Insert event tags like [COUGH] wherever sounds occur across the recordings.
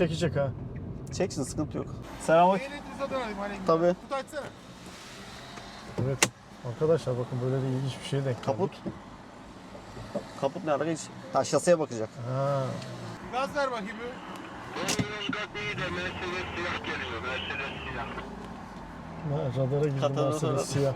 çekecek ha. Çeksin sıkıntı yok. Selamünaleyküm. Elektriğe dönelim hani. Tabii. Kutu açsana. Evet. Arkadaşlar bakın böyle de ilginç bir şey denk geldik. Kaput. Kaput ne ara? Ha şaseye bakacak. Ha. Gaz ver bakayım bir. Ha, radara girdim Katana Mercedes radar. siyah.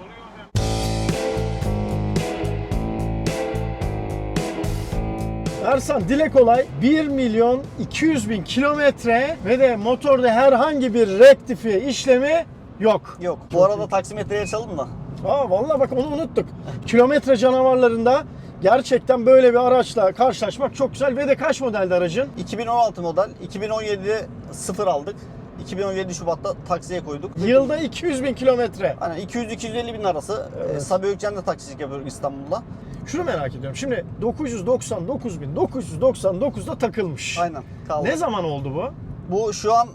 Ersan dile kolay 1 milyon 200 bin kilometre ve de motorda herhangi bir rektifiye işlemi yok. Yok. Bu arada taksimetreye açalım da. Aa vallahi bak onu unuttuk. Kilometre canavarlarında gerçekten böyle bir araçla karşılaşmak çok güzel ve de kaç modelde aracın? 2016 model. 2017'de sıfır aldık. 2017 Şubat'ta taksiye koyduk. Yılda 200 bin kilometre. Hani 200-250 bin arası. Evet. Evet. Sabiha Gökçen'de taksicilik yapıyoruz İstanbul'da. Şunu merak ediyorum. Şimdi 999 bin 999'da takılmış. Aynen. Kaldı. Ne zaman oldu bu? Bu şu an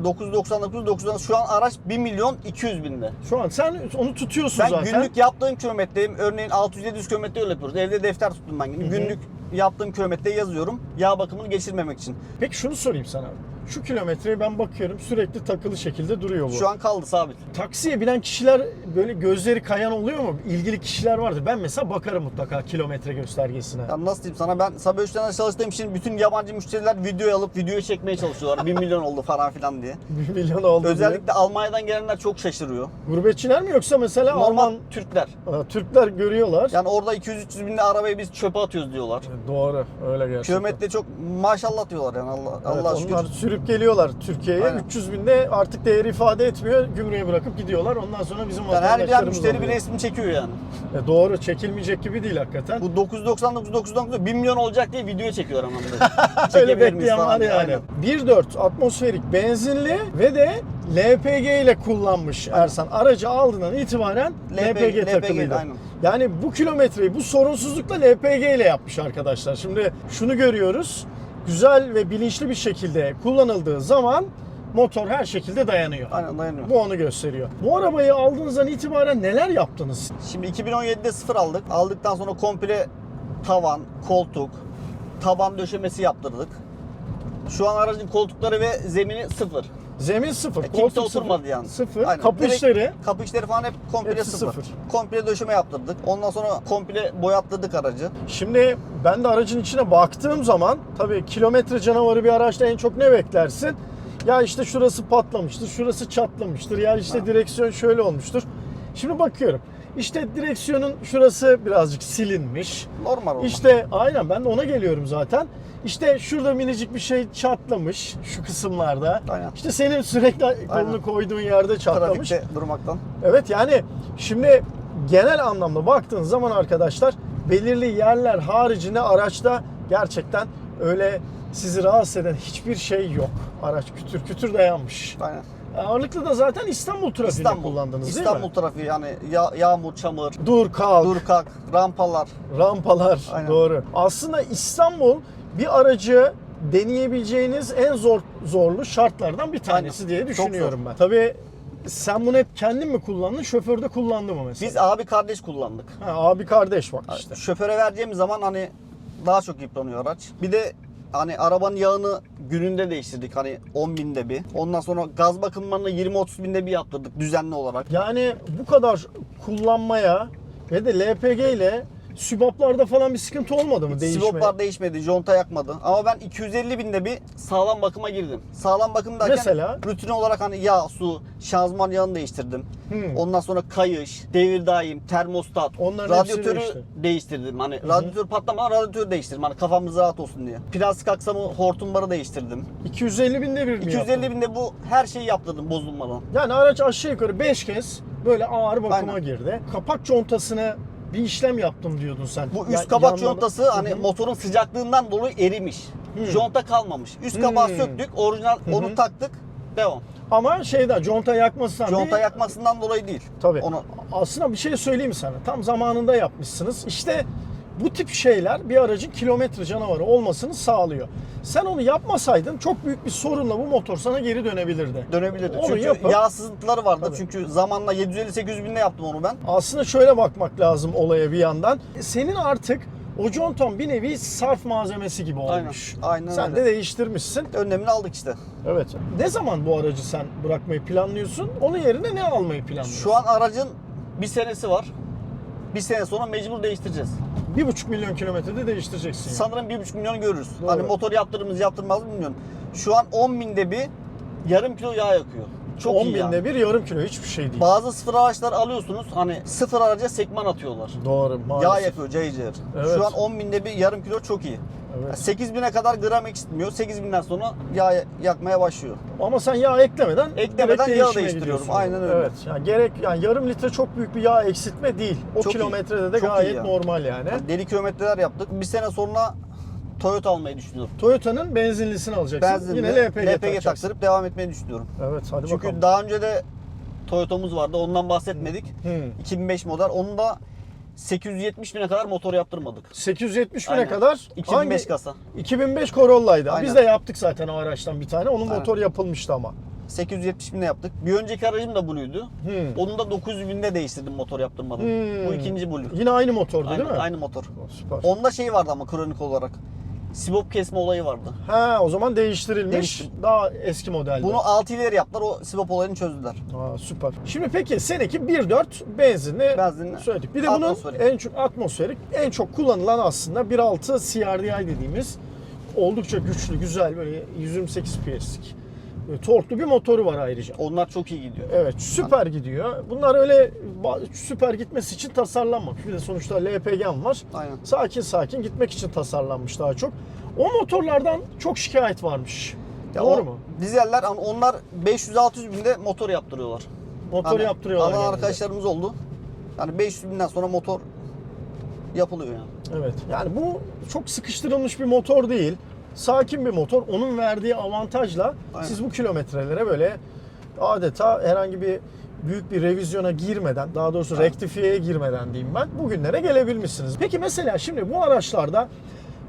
e, 999 999 şu an araç 1 milyon 200 binde. Şu an sen onu tutuyorsun Ben zaten. günlük yaptığım kilometreyim. Örneğin 600-700 kilometre öyle yapıyoruz. Evde defter tuttum ben. hı. Günlük yaptığım kilometreyi yazıyorum. Yağ bakımını geçirmemek için. Peki şunu sorayım sana. Şu kilometreye ben bakıyorum sürekli takılı şekilde duruyor bu. Şu an kaldı sabit. Taksiye binen kişiler böyle gözleri kayan oluyor mu? İlgili kişiler vardır. Ben mesela bakarım mutlaka kilometre göstergesine. Ya nasıl diyeyim sana ben Sabiha Gökçen'de çalıştığım için bütün yabancı müşteriler video alıp videoya çekmeye çalışıyorlar. 1 milyon oldu falan filan diye. [LAUGHS] 1 milyon oldu diye. Özellikle Almanya'dan gelenler çok şaşırıyor. Gurbetçiler mi yoksa mesela Normal Alman Türkler. Türkler görüyorlar. Yani orada 200-300 binde arabayı biz çöpe atıyoruz diyorlar. Doğru öyle gerçekten. Kilometre çok maşallah diyorlar yani Allah Evet, Allah şükür. onlar sürüp geliyorlar Türkiye'ye. Aynen. 300 binde artık değeri ifade etmiyor. Gümrüğe bırakıp gidiyorlar. Ondan sonra bizim Yani her bir müşteri bir oluyor. resmi çekiyor yani. E, doğru çekilmeyecek gibi değil hakikaten. Bu 999 999 1 milyon olacak diye video çekiyor anlamda. [LAUGHS] Öyle bekleyen var yani. aynen. 1.4 atmosferik benzinli ve de LPG ile kullanmış Ersan. Aracı aldığından itibaren LPG, LPG takılıydı. aynen. Yani bu kilometreyi bu sorunsuzlukla LPG ile yapmış arkadaşlar. Şimdi şunu görüyoruz. Güzel ve bilinçli bir şekilde kullanıldığı zaman motor her şekilde dayanıyor. Aynen dayanıyor. Bu onu gösteriyor. Bu arabayı aldığınızdan itibaren neler yaptınız? Şimdi 2017'de sıfır aldık. Aldıktan sonra komple tavan, koltuk, taban döşemesi yaptırdık. Şu an aracın koltukları ve zemini sıfır. Zemin sıfır, E, kimse koltuk oturmadı sıfır, yani. sıfır, Aynen. kapı Direkt işleri Kapı işleri falan hep komple Hepsi sıfır. sıfır. Komple döşeme yaptırdık. Ondan sonra komple boyattırdık aracı. Şimdi ben de aracın içine baktığım zaman tabii kilometre canavarı bir araçta en çok ne beklersin? Ya işte şurası patlamıştır, şurası çatlamıştır, ya işte Ha. direksiyon şöyle olmuştur. Şimdi bakıyorum. İşte direksiyonun şurası birazcık silinmiş. Normal oldu. İşte aynen ben de ona geliyorum zaten. İşte şurada minicik bir şey çatlamış şu kısımlarda. Aynen. İşte senin sürekli kolunu koyduğun yerde çatlamış. Trafikte durmaktan. Evet yani şimdi genel anlamda baktığın zaman arkadaşlar belirli yerler haricinde araçta gerçekten öyle sizi rahatsız eden hiçbir şey yok. Araç kütür kütür dayanmış. Aynen. Ağırlıklı da zaten İstanbul trafiğinde İstanbul. kullandınız İstanbul değil mi? trafiği yani ya- yağmur, çamur, Dur kalk, dur kalk, rampalar. rampalar Aynen. doğru. Aslında İstanbul bir aracı deneyebileceğiniz en zor zorlu şartlardan bir tanesi Aynen. diye düşünüyorum ben. Tabii sen bunu hep kendin mi kullandın, şoför de kullandı mı mesela? Biz abi kardeş kullandık. Ha, abi kardeş bak işte. Şoföre vereceğimiz zaman hani daha çok yıpranıyor araç. Bir de hani arabanın yağını gününde değiştirdik hani 10 binde bir. Ondan sonra gaz bakımlarını 20-30 binde bir yaptırdık düzenli olarak. Yani bu kadar kullanmaya ve de LPG ile sübaplarda falan bir sıkıntı olmadı mı değişme? Sivoplar değişmedi, conta yakmadı. Ama ben 250 binde bir sağlam bakıma girdim. Sağlam bakım derken Mesela? rutin olarak hani yağ, su, şanzıman yağını değiştirdim. Hmm. Ondan sonra kayış, devir daim, termostat, Onların radyatörü değişti. değiştirdim. Hani radyatör patlamadan radyatörü değiştirdim. Hani kafamız rahat olsun diye. Plastik aksamı hortumları değiştirdim. 250 binde bir mi 250 yaptın? binde bu her şeyi yaptırdım bozulmadan. Yani araç aşağı yukarı 5 kez böyle ağır bakıma Aynen. girdi. Kapak contasına bir işlem yaptım diyordun sen. Bu üst kapak yanlama- contası hani Hı hı. motorun sıcaklığından dolayı erimiş. Hı. Conta kalmamış. Üst kapağı Hmm. söktük, orijinal hı. onu taktık. Devam. Ama şeyden conta yakmasından Conta değil. yakmasından dolayı değil. Tabii. Onu Aslında bir şey söyleyeyim sana. Tam zamanında yapmışsınız. İşte bu tip şeyler bir aracın kilometre canavarı olmasını sağlıyor. Sen onu yapmasaydın çok büyük bir sorunla bu motor sana geri dönebilirdi. dönebilirdi. Onu Çünkü yapıp- yağ sızıntıları vardı. Tabii. Çünkü zamanla 750-800 binde yaptım onu ben. Aslında şöyle bakmak lazım olaya bir yandan. Senin artık O conton bir nevi sarf malzemesi gibi Aynen. olmuş. Aynen Sen öyle. de değiştirmişsin. Önlemini aldık işte. Evet. Ne zaman bu aracı sen bırakmayı planlıyorsun? Onun yerine ne almayı planlıyorsun? Şu an aracın bir senesi var. Bir sene sonra mecbur değiştireceğiz. Bir buçuk milyon kilometrede değiştireceksin. yani. Sanırım bir buçuk milyon görürüz. Doğru. Hani motor yaptırır mıyız yaptırmaz mı bilmiyorum. Şu an 10 binde bir yarım kilo yağ yakıyor. Çok 10 iyi binde yani. bir yarım kilo hiçbir şey değil. Bazı sıfır araçlar alıyorsunuz hani sıfır araca sekman atıyorlar. Doğru maalesef. Yağ yakıyor cayır cayır. Evet. Şu an 10 binde bir yarım kilo çok iyi. Evet. 8000'e kadar gram eksiltmiyor. 8000'den sonra yağ yakmaya başlıyor. Ama sen yağ eklemeden Eklemeden yağ değiştiriyorum. Aynen öyle. Evet. Yani gerek yani yarım litre çok büyük bir yağ eksiltme değil. O Çok iyi. kilometrede de Çok iyi gayet ya. normal yani. Yani deli kilometreler yaptık. Bir sene sonra Toyota almayı düşünüyorum. Toyota'nın benzinlisini alacaksın. Benzinli Yine LPG, LPG takacaksın. taktırıp devam etmeyi düşünüyorum. Evet hadi Çünkü bakalım. daha önce de Toyota'mız vardı. Ondan bahsetmedik. Hmm. 2005 model. Onu da 870 bine kadar motor yaptırmadık. 870 bine Aynen. kadar 2005 hangi- kasa. 2005 Corolla'ydı. Aynen. Biz de yaptık zaten o araçtan bir tane. Onun Aynen. motor yapılmıştı ama. 870 bine yaptık. Bir önceki aracım da Blue'ydu. Hmm. Onu da 900 binde değiştirdim motor yaptırmadım. Hmm. Bu ikinci Blue. Yine aynı motordu Aynı, değil mi? aynı motor. Süper. Onda şey vardı ama kronik olarak. Sibop kesme olayı vardı. Ha o zaman değiştirilmiş. Değiştim. Daha eski modeldi. Bunu 6 ileri yaptılar. O sibop olayını çözdüler. Aa, süper. Şimdi peki seninki 1.4 benzinli, Benzinli. söyledik. Bir de bunun en çok atmosferik, en çok kullanılan aslında 1.6 CRDI dediğimiz oldukça güçlü, güzel böyle 128 PS'lik torklu bir motoru var ayrıca. Onlar çok iyi gidiyor. Evet süper gidiyor. Bunlar öyle süper gitmesi için tasarlanmamış. Bir de sonuçta LPG'm var. Aynen. Sakin sakin gitmek için tasarlanmış daha çok. O motorlardan çok şikayet varmış. Ya Doğru o mu? Dizeller hani onlar 500-600 binde motor yaptırıyorlar. Motor Hani yaptırıyorlar. Alan arkadaşlarımız oldu. Yani 500 binden sonra motor yapılıyor yani. Evet. Yani bu çok sıkıştırılmış bir motor değil. Sakin bir motor. Onun verdiği avantajla Aynen. siz bu kilometrelere böyle adeta herhangi bir büyük bir revizyona girmeden, daha doğrusu Aynen. rektifiyeye girmeden diyeyim ben, bugünlere gelebilmişsiniz. Peki mesela şimdi bu araçlarda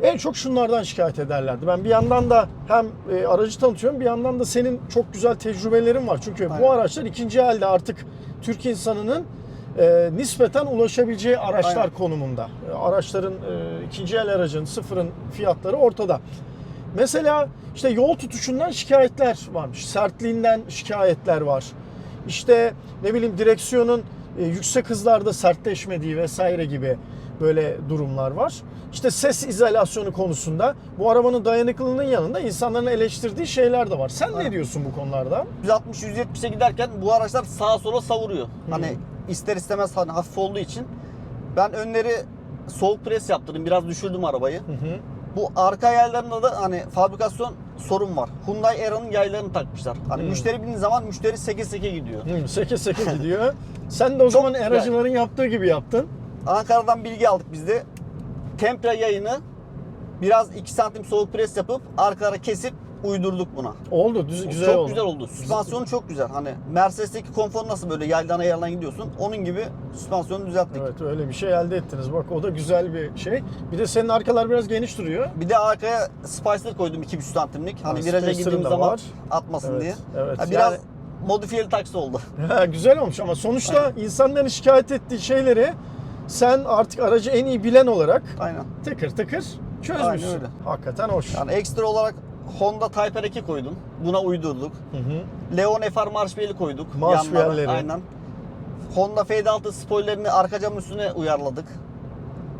en çok şunlardan şikayet ederlerdi. Ben bir yandan da hem e, aracı tanıtıyorum bir yandan da senin çok güzel tecrübelerin var. Çünkü Aynen. bu araçlar ikinci elde artık Türk insanının e, nispeten ulaşabileceği araçlar Aynen. konumunda. E, Araçların e, ikinci el aracın sıfırın fiyatları ortada. Mesela işte yol tutuşundan şikayetler varmış. Sertliğinden şikayetler var. İşte ne bileyim direksiyonun e, yüksek hızlarda sertleşmediği vesaire gibi böyle durumlar var. İşte ses izolasyonu konusunda bu arabanın dayanıklılığının yanında insanların eleştirdiği şeyler de var. Sen ne Aynen. diyorsun bu konularda? 160-170'e giderken bu araçlar sağa sola savuruyor. Hani ister istemez hani hafif olduğu için. Ben önleri soğuk pres yaptırdım. Biraz düşürdüm arabayı. Hı hı. Bu arka yaylarında da hani fabrikasyon sorun var. Hyundai Era'nın yaylarını takmışlar. Hani Hmm. müşteri bindiği zaman müşteri seke seke gidiyor. Hı, seke seke [LAUGHS] gidiyor. Sen de o zaman aracıların yaptığı gibi yaptın. Ankara'dan bilgi aldık biz de. Tempra yayını biraz 2 santim soğuk pres yapıp arkalara kesip uydurduk buna. Oldu, düz, güzel çok oldu. güzel oldu. Süspansiyonu çok güzel. Hani Mercedes'teki konfor nasıl böyle yaydan ayarlan gidiyorsun. Onun gibi süspansiyonu düzelttik. Evet öyle bir şey elde ettiniz. Bak o da güzel bir şey. Bir de senin arkalar biraz geniş duruyor. Bir de arkaya Spicer koydum 2,5 santimlik. Hani Ha, viraja da zaman var. atmasın Evet, diye. evet. Ha, biraz Yani- modifiyeli taksi oldu. [LAUGHS] Ha, güzel olmuş ama sonuçta insanların şikayet ettiği şeyleri sen artık aracı en iyi bilen olarak Aynen. tıkır tıkır çözmüşsün. Aynen öyle. Hakikaten hoş. Yani ekstra olarak Honda Type R2 koydum. Buna uydurduk. Hı hı. Leon FR Marshmallow koyduk. Marshmallow'leri. Aynen. Honda Fade 6 spoilerini arka cam üstüne uyarladık.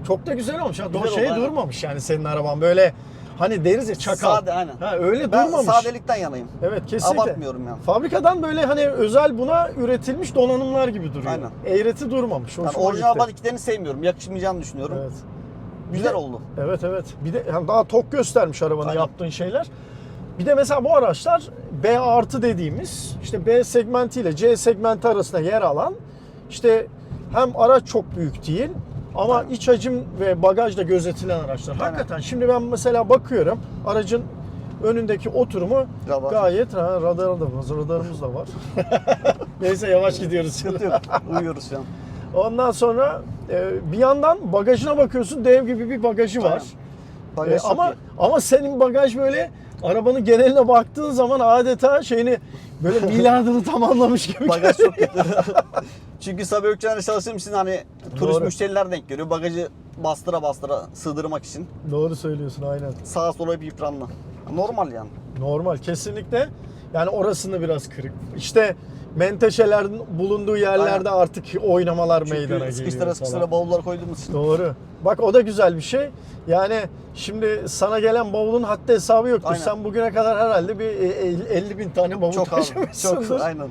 Çok da güzel olmuş. Güzel şey oldu, durmamış yani senin araban böyle hani deriz ya çakal. Sade aynen. Ha, öyle Ben durmamış. sadelikten yanayım. Evet kesinlikle. Abartmıyorum yani. Fabrikadan böyle hani özel buna üretilmiş donanımlar gibi duruyor. Aynen. Eğreti durmamış. Yani orijinal gitti. badiklerini sevmiyorum. Yakışmayacağını düşünüyorum. Evet. Güzel oldu. Evet evet. Bir de yani daha tok göstermiş arabanı Aynen. yaptığın şeyler. Bir de mesela bu araçlar B artı dediğimiz işte B segmenti ile C segmenti arasında yer alan işte hem araç çok büyük değil ama Aynen. iç hacim ve bagaj da gözetilen araçlar. Aynen. Hakikaten şimdi ben mesela bakıyorum aracın önündeki oturumu Radar. gayet ha, radar da var, radarımız da var. [LAUGHS] Neyse yavaş gidiyoruz. Sıkıntı yok. Uyuyoruz şu an. Ondan sonra e, bir yandan bagajına bakıyorsun dev gibi bir bagajı var. Bagaj E, çok ama iyi. ama senin bagaj böyle arabanın geneline baktığın zaman adeta şeyini böyle [LAUGHS] miladını tamamlamış gibi. Bagaj çok [LAUGHS] kötü. Çünkü Sabiha Gökçen'de çalıştığım için hani turist Doğru. müşteriler denk geliyor. Bagajı bastıra bastıra sığdırmak için. Doğru söylüyorsun aynen. Sağa sola hep yıpranma. Normal yani. Normal kesinlikle. Yani orasında biraz kırık. İşte menteşelerin bulunduğu yerlerde artık oynamalar meydana Çünkü geliyor sıkıştıra sıkıştıra bavullar koyduğumuz için. Doğru. Bak o da güzel bir şey. Yani şimdi sana gelen bavulun haddi hesabı yoktur. Aynen. Sen bugüne kadar herhalde bir e, e, 50 bin tane bavul Çok abi. taşımışsındır. Çok aynen.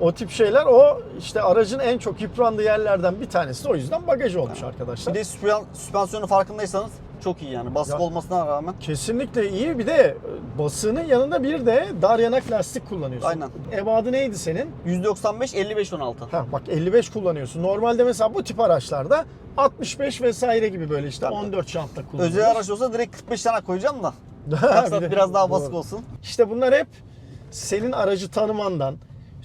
O tip şeyler o işte aracın en çok yıprandığı yerlerden bir tanesi o yüzden bagaj olmuş arkadaşlar. Bir de süspan- süspansiyonu farkındaysanız çok iyi yani. Basık Ya- olmasına rağmen. Kesinlikle iyi. Bir de basığının yanında bir de dar yanak lastik kullanıyorsun. Aynen. Ebadı neydi senin? 195 55 16. Ha bak 55 kullanıyorsun. Normalde mesela bu tip araçlarda 65 vesaire gibi böyle işte Tabii. 14 şantta kullanılır. Özel araç olsa direkt 45 tane koyacağım da. [LAUGHS] Maksat biraz daha basık Doğru. olsun. İşte bunlar hep senin aracı tanımandan,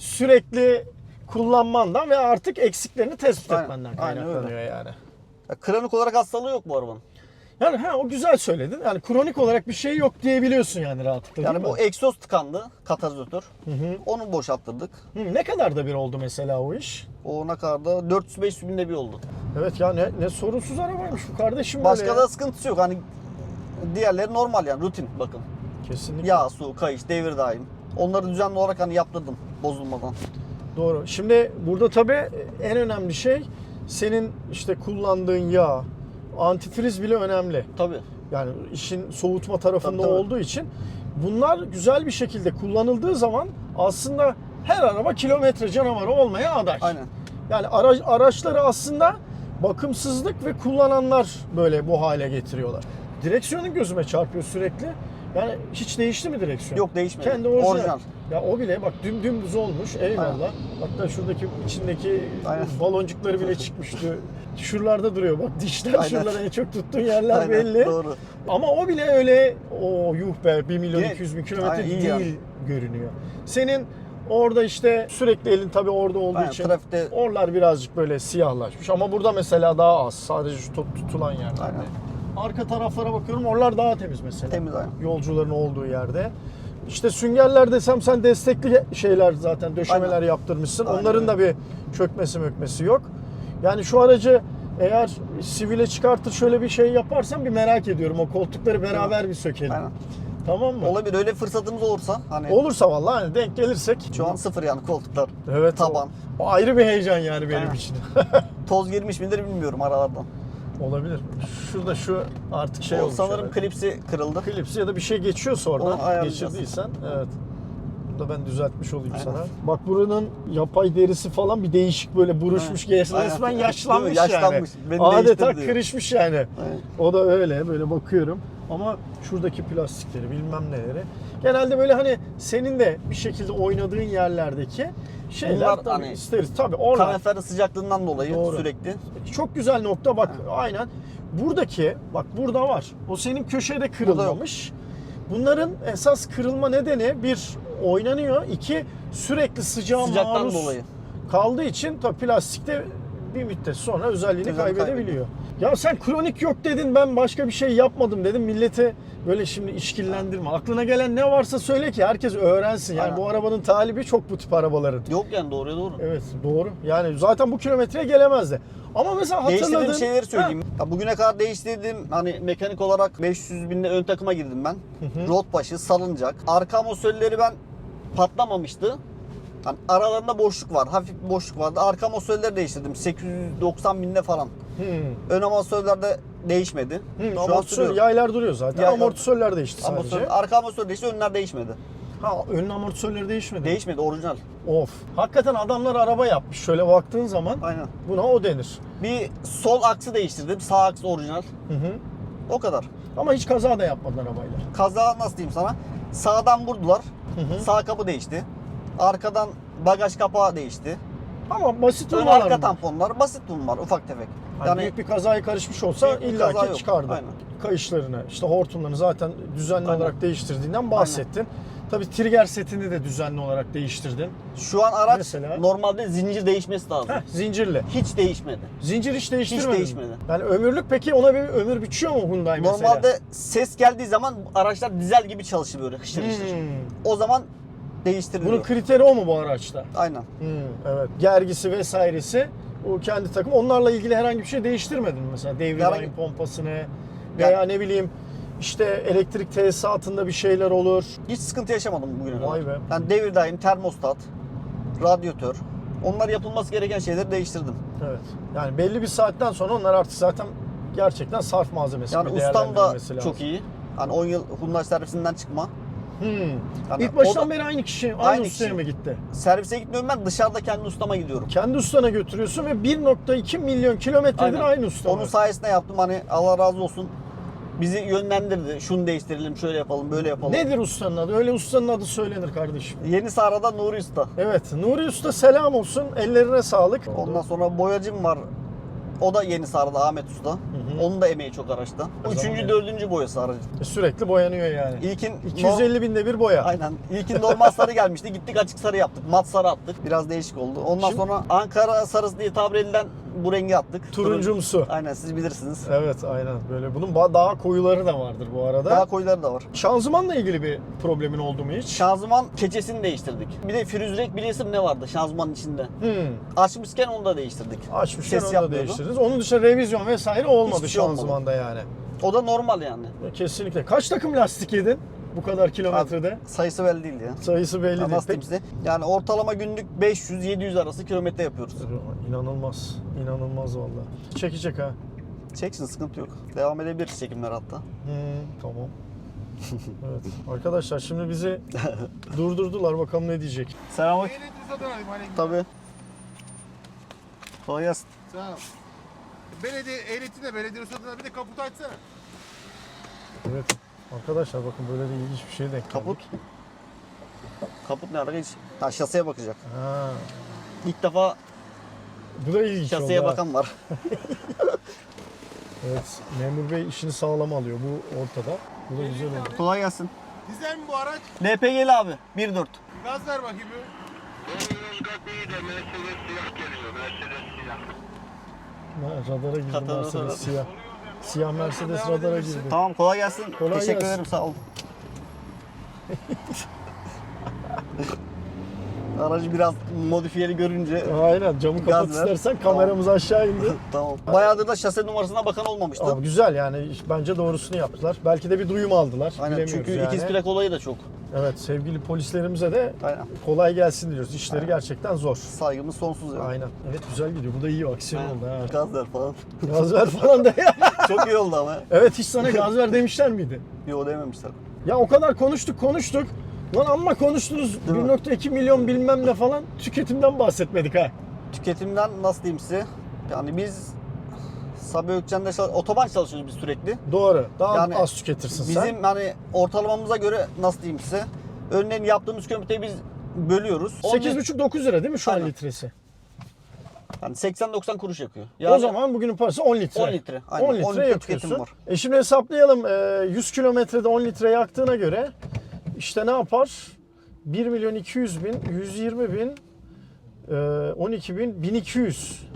sürekli kullanmandan ve artık eksiklerini tespit Aynen, etmenden aynen öyle. kaynaklanıyor yani. Ya, kronik olarak hastalığı yok bu arabanın. Yani ha o güzel söyledin. Yani kronik olarak bir şey yok diyebiliyorsun yani rahatlıkla. Yani değil bu mi? egzoz tıkandı, katalizatör. Hı hı. Onu boşalttırdık. Hı, ne kadar da bir oldu mesela o iş? O ne kadar da 400-500 binde bir oldu. Evet ya ne, ne sorunsuz arabaymış bu kardeşim Başka böyle ya. da sıkıntısı yok. Hani diğerleri normal yani rutin bakın. Kesinlikle. Yağ, su, kayış, devir daim. Onları düzenli olarak hani yaptırdım bozulmadan. Doğru. Şimdi burada tabii en önemli şey senin işte kullandığın yağ, antifriz bile önemli. Tabii. Yani işin soğutma tarafında Tabii, tabii. olduğu için bunlar güzel bir şekilde kullanıldığı zaman aslında her araba kilometre canavarı olmaya aday. Aynen. Yani araç, araçları aslında bakımsızlık ve kullananlar böyle bu hale getiriyorlar. Direksiyonun gözüme çarpıyor sürekli. Yani hiç değişti mi direksiyon? Yok değişmedi. Kendi orijinal. Orijinal. Ya o bile bak düm dümdüz olmuş eyvallah. Hatta şuradaki içindeki Aynen. baloncukları bile çıkmıştı. Şuralarda duruyor bak dişler Aynen. şuralara en çok tuttuğun yerler Aynen, belli. Doğru. Ama o bile öyle o yuh be 1 milyon Yine- 200 bin kilometre Aynen, değil yani. görünüyor. Senin orada işte sürekli elin tabii orada olduğu Aynen, için trafikte- oralar birazcık böyle siyahlaşmış ama burada mesela daha az sadece tutulan yerlerde. Aynen. Arka taraflara bakıyorum oralar daha temiz mesela. Temiz aynen. Yolcuların olduğu yerde. İşte süngerler desem sen destekli şeyler zaten döşemeler Aynen. yaptırmışsın. Aynen Onların da bir çökmesi mökmesi yok. Yani şu aracı eğer sivile çıkartır şöyle bir şey yaparsan bir merak ediyorum. O koltukları beraber bir sökelim. Aynen. Tamam mı? Olabilir öyle fırsatımız olursa hani Olursa vallahi hani denk gelirsek. şu an sıfır yani koltuklar. evet, taban. O, o ayrı bir heyecan yani benim Aynen. için. [LAUGHS] Toz girmiş midir bilmiyorum aralardan. Olabilir. Şurada şu artık şey o olmuş. sanırım herhalde. klipsi kırıldı. Klipsi ya da bir şey geçiyorsa oradan geçirdiysen evet. Bunu da ben düzeltmiş olayım Aynen. sana. Bak buranın yapay derisi falan bir değişik böyle buruşmuş. Aynen. Resmen Aynen. yaşlanmış? Yaşlanmış. yani. Beni Adeta kırışmış yani. Aynen. O da öyle böyle bakıyorum. Ama şuradaki plastikleri bilmem neleri. Genelde böyle hani senin de bir şekilde oynadığın yerlerdeki şeyler Bunlar tabii hani isteriz. Tabii oralar Kalorifer sıcaklığından dolayı Doğru. sürekli. çok güzel nokta bak aynen. Buradaki bak burada var. O senin köşede kırılmamış. Bunların esas kırılma nedeni bir oynanıyor. iki sürekli sıcağa Sıcaktan maruz dolayı. kaldığı için tabii plastikte bir müddet sonra özelliğini Özelliğini kaybedebiliyor. Ya sen kronik yok dedin ben başka bir şey yapmadım dedim. Millete böyle şimdi işkillendirme. Aklına gelen ne varsa söyle ki herkes öğrensin. Yani Aynen. bu arabanın talibi çok bu tip arabaların. Yok yani doğruya doğru. Evet doğru. Yani zaten bu kilometreye gelemezdi. Ama mesela hatırladığın... Değiştirdiğim şeyleri söyleyeyim. Ya bugüne kadar değiştirdiğim hani mekanik olarak 500 binde ön takıma girdim ben. hı. Rot başı, salıncak. Arka amortisörleri ben patlamamıştı. Hani aralarında boşluk var. Hafif bir boşluk vardı. Arka amortisörleri değiştirdim. 890 binde falan. Hmm. Ön amortisörler de değişmedi. Hı, Şu amortisör, yaylar duruyor zaten. Yay- amortisörler değişti sadece. Amortisör, arka amortisör değişti, önler değişmedi. Ha, ön amortisörleri değişmedi. Değişmedi, orijinal. Of. Hakikaten adamlar araba yapmış. Şöyle baktığın zaman Aynen. buna o denir. Bir sol aksı değiştirdim, sağ aks orijinal. Hı hı. O kadar. Ama hiç kaza da yapmadın arabayla. Kaza nasıl diyeyim sana? Sağdan vurdular. Hı hı. Sağ kapı değişti. Arkadan bagaj kapağı değişti. Ama basit Ön arka bunlar. tamponlar basit bunlar ufak tefek. Hani Yani büyük bir kazaya karışmış olsa Büyük bir illaki kaza yok. çıkardı. Aynen. Kayışlarını, işte hortumlarını zaten düzenli Aynen. olarak değiştirdiğinden bahsettin. Tabii trigger setini de düzenli olarak değiştirdin. Şu an araç Mesela? normalde zincir değişmesi lazım. Heh, zincirli. Hiç değişmedi. Zincir hiç değiştirmedin. değişmedi. Yani ömürlük peki ona bir ömür biçiyor mu Hyundai mesela? Normalde ses geldiği zaman araçlar dizel gibi çalışır böyle hışır hışır. Hmm. O zaman değiştiriliyor. Bunun kriteri o mu bu araçta? Aynen. Hmm, evet. Gergisi vesairesi o kendi takım. Onlarla ilgili herhangi bir şey değiştirmedin mi mesela? Devir Herhangi- pompasını veya ne bileyim işte elektrik tesisatında bir şeyler olur. Hiç sıkıntı yaşamadım bugüne kadar. Vay be. Yani devir daim, termostat, radyatör. Onlar yapılması gereken şeyleri değiştirdim. Evet. Yani belli bir saatten sonra onlar artık zaten gerçekten sarf malzemesi Yani ustam da lazım. çok iyi. Hani 10 yıl Hyundai servisinden çıkma. Hmm. Yani İlk baştan da- beri aynı kişi, aynı, Aynı ustaya kişi. mı gitti? Servise gitmiyorum ben dışarıda kendi ustama gidiyorum. Kendi ustana götürüyorsun ve 1.2 milyon kilometredir Aynen. aynı usta. Onun sayesinde yaptım hani Allah razı olsun. Bizi yönlendirdi. Şunu değiştirelim, şöyle yapalım, böyle yapalım. Nedir ustanın adı? Öyle ustanın adı söylenir kardeşim. Yeni Sara'da Nuri Usta. Evet, Nuri Usta selam olsun. Ellerine sağlık. Ondan sonra boyacım var. O da Yeni Sara'da Ahmet Usta. hı. Onun da emeği çok araçta. O Üçüncü, dördüncü boyası aracın. Sürekli boyanıyor yani. İlkin 250 binde bir boya. Aynen. İlkin normal sarı gelmişti. Gittik açık sarı yaptık. Mat sarı attık. Biraz değişik oldu. Ondan Şimdi- sonra Ankara sarısı diye tabir edilen bu rengi attık. Turuncumsu. Aynen siz bilirsiniz. Evet, aynen. Böyle bunun daha koyuları da vardır bu arada. Daha koyuları da var. Şanzımanla ilgili bir problemin oldu mu hiç? Şanzıman keçesini değiştirdik. Bir de firüzrek bilyesim ne vardı şanzımanın içinde? Hmm. Açmışken onu da değiştirdik. Açmışken Ses onu da değiştirdiniz. Onun dışında revizyon vesaire olmadı Hiçbir şey olmadı. şanzımanda yani. O da normal yani. Kesinlikle. Kaç takım lastik yedin bu kadar kilometrede? Sayısı belli değil ya. Sayısı belli Ya değil. Size? Yani ortalama günlük 500-700 arası kilometre yapıyoruz. İnanılmaz. İnanılmaz valla. Çekecek ha. Çeksin sıkıntı yok. Devam edebiliriz çekimler hatta. Hmm, tamam. [LAUGHS] evet. Arkadaşlar şimdi bizi [LAUGHS] durdurdular. Bakalım ne diyecek. Aleyküm. Tabii. Kolay gelsin. Sağ ol. Belediye ehliyeti de belediye ruhsatına bir de kaputu açsana. Evet. Arkadaşlar bakın böyle de ilginç bir şey denk geldik. Kaput. Kaput ne ara geç? Ha şaseye bakacak. Ha. İlk defa Bu da ilginç şaseye oldu ha. bakan var. [LAUGHS] Evet. Memur Bey işini sağlam alıyor. Bu ortada. Bu da güzel oldu. Kolay gelsin. Dizel mi bu araç? LPG'li abi. 1.4. Gaz ver bakayım bir. Ha, radara girdi Katana Mercedes siyah. Siyah Mercedes radara girdi. Tamam kolay gelsin. Kolay Teşekkür gelsin. ederim sağ olun. [LAUGHS] Aracı biraz modifiyeli görünce Aynen camı kapat Gaz ver. istersen kameramızı aşağı indir. [LAUGHS] tamam. Bayağıdır da şase numarasına bakan olmamıştı. Abi güzel yani bence doğrusunu yaptılar. Belki de bir duyum aldılar. Aynen Bilemiyoruz çünkü yani. ikiz plak olayı da çok. Evet sevgili polislerimize de Aynen. kolay gelsin diliyoruz. İşleri gerçekten zor. Saygımız sonsuz yani. Aynen. Evet güzel gidiyor. Bu da iyi aksiyon oldu ha. Gaz ver falan. Gaz ver falan da ya. [LAUGHS] çok iyi oldu ama. Evet hiç sana gaz ver demişler miydi? Yo dememişler. Ya o kadar konuştuk konuştuk. Lan amma konuştunuz. Değil mi? 1.2 milyon bilmem ne falan. Tüketimden bahsetmedik ha. Tüketimden nasıl diyeyim size? Yani biz Sabiha Gökçen'de çal- otoban çalışıyoruz biz sürekli. Doğru. Daha Yani az tüketirsin Bizim sen. hani ortalamamıza göre nasıl diyeyim size? Örneğin yaptığımız kilometreyi biz bölüyoruz. On- 8,5-9 lira değil mi şu an Aynen. litresi? Yani 80-90 kuruş yakıyor. o zaman bugünün parası 10 litre. 10 litre, aynen. 10 litre 10 litre yakıyorsun. tüketim var. E şimdi hesaplayalım. Ee, 100 kilometrede 10 litre yaktığına göre işte ne yapar? 1 milyon 200 bin, 120 bin, e, 12 bin, 1200.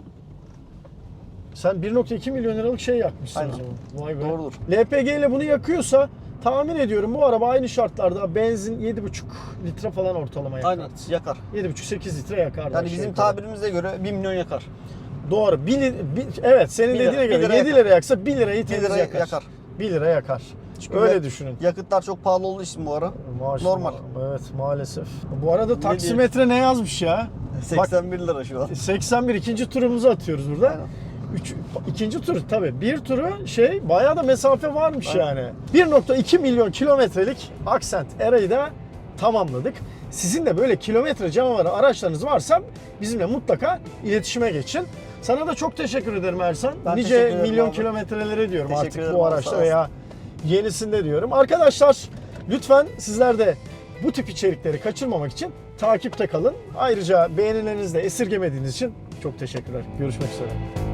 Sen 1.2 milyon liralık şey yakmışsın Aynen. o zaman. Vay be. Doğrudur. LPG ile bunu yakıyorsa tahmin ediyorum bu araba aynı şartlarda benzin 7,5 litre falan ortalama yakar. aynen yakar. 7,5-8 litre yakar. Yani bizim yukarı. tabirimize göre 1 milyon yakar. Doğru. Bir, li- bir- evet senin Bir lira- dediğine bir göre lira 7 yakar. lira yaksa 1 lirayı 1 temiz lira yakar. yakar. 1 lira yakar. Çünkü Öyle düşünün. Yakıtlar çok pahalı olduğu için bu ara. Maşallah. normal. Evet maalesef. Bu arada taksimetre ne yazmış ya? 81 lira şu an. 81 ikinci turumuzu atıyoruz burada. Aynen. Üç, ikinci tur tabii. Bir turu şey bayağı da mesafe varmış Aynen. yani. 1.2 milyon kilometrelik Accent Era'yı da tamamladık. Sizin de böyle kilometre canavarı araçlarınız varsa bizimle mutlaka iletişime geçin. Sana da çok teşekkür ederim Ersan. Ben nice milyon abi. kilometrelere diyorum Teşekkür artık ederim bu araçta veya yenisinde diyorum. Arkadaşlar lütfen sizler de bu tip içerikleri kaçırmamak için takipte kalın. Ayrıca beğenilerinizle esirgemediğiniz için çok teşekkürler. Görüşmek üzere.